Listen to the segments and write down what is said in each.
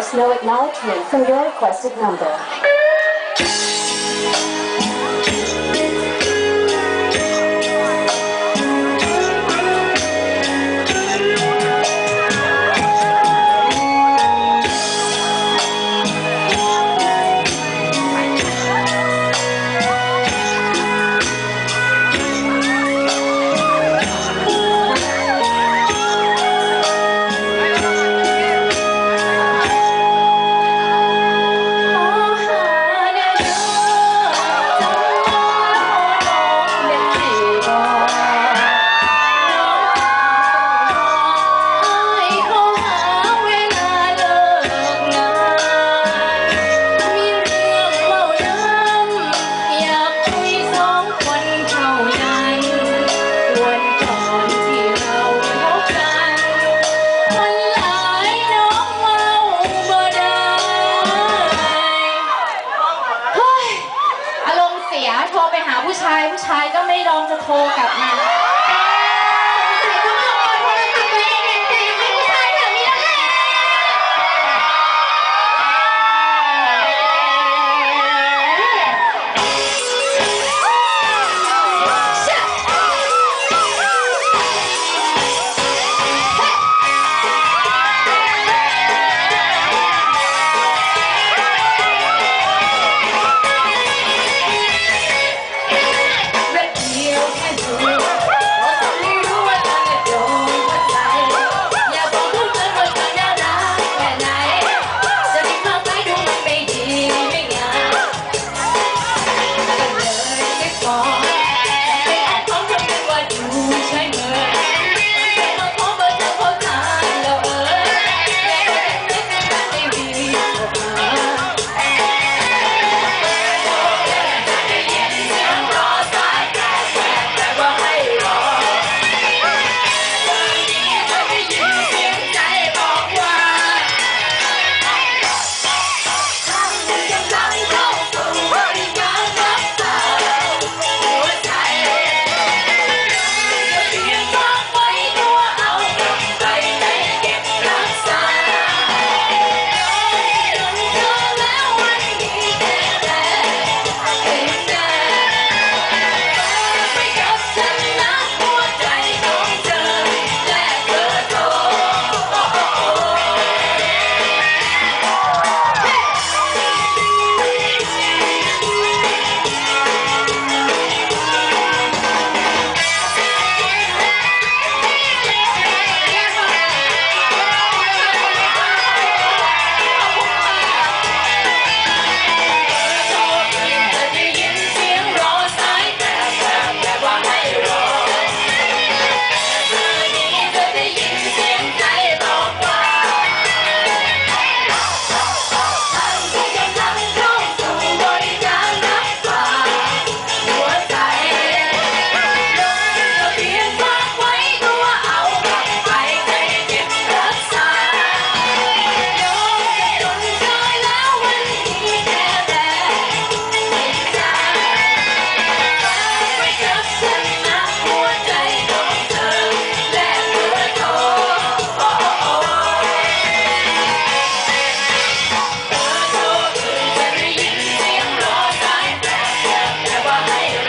No acknowledgement from your requested number. ายผู้ชายก็ไม่ยอมจะโทรกลับมา Hey.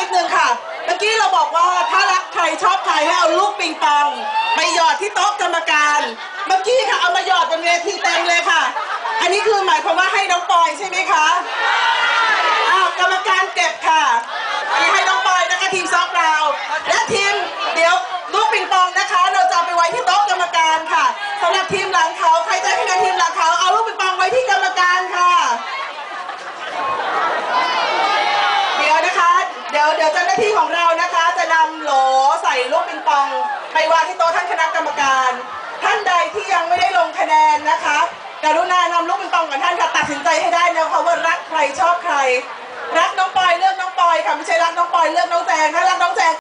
นิดนึงค่ะ เมื่อกี้เราบอกว่าถ้ารักใครชอบใครให้เอาลูกปิงปองไปหยอดที่โต๊ะกรรมการ เมื่อกี้ค่ะเอามาหยอดบนเวทีเต็มเลยค่ะ อันนี้คือหมายความว่าให้น้องปอยใช่ไหมคะ ที่ของเรานะคะจะนำโหลใส่ลูกปิงปอง ไปวางที่โต๊ะท่านคณะกรรมการ ท่านใดที่ยังไม่ได้ลงคะแนนนะคะกรุณานำลูกปิงปองกับท่านค่ะตัดสินใจให้ได้นะคะว่ารักใครชอบใคร รักน้องปอยเลือกน้องปอยค่ะไม่ใช่รักน้องปอยเลือกน้องแจงถ้ารักน้องแจง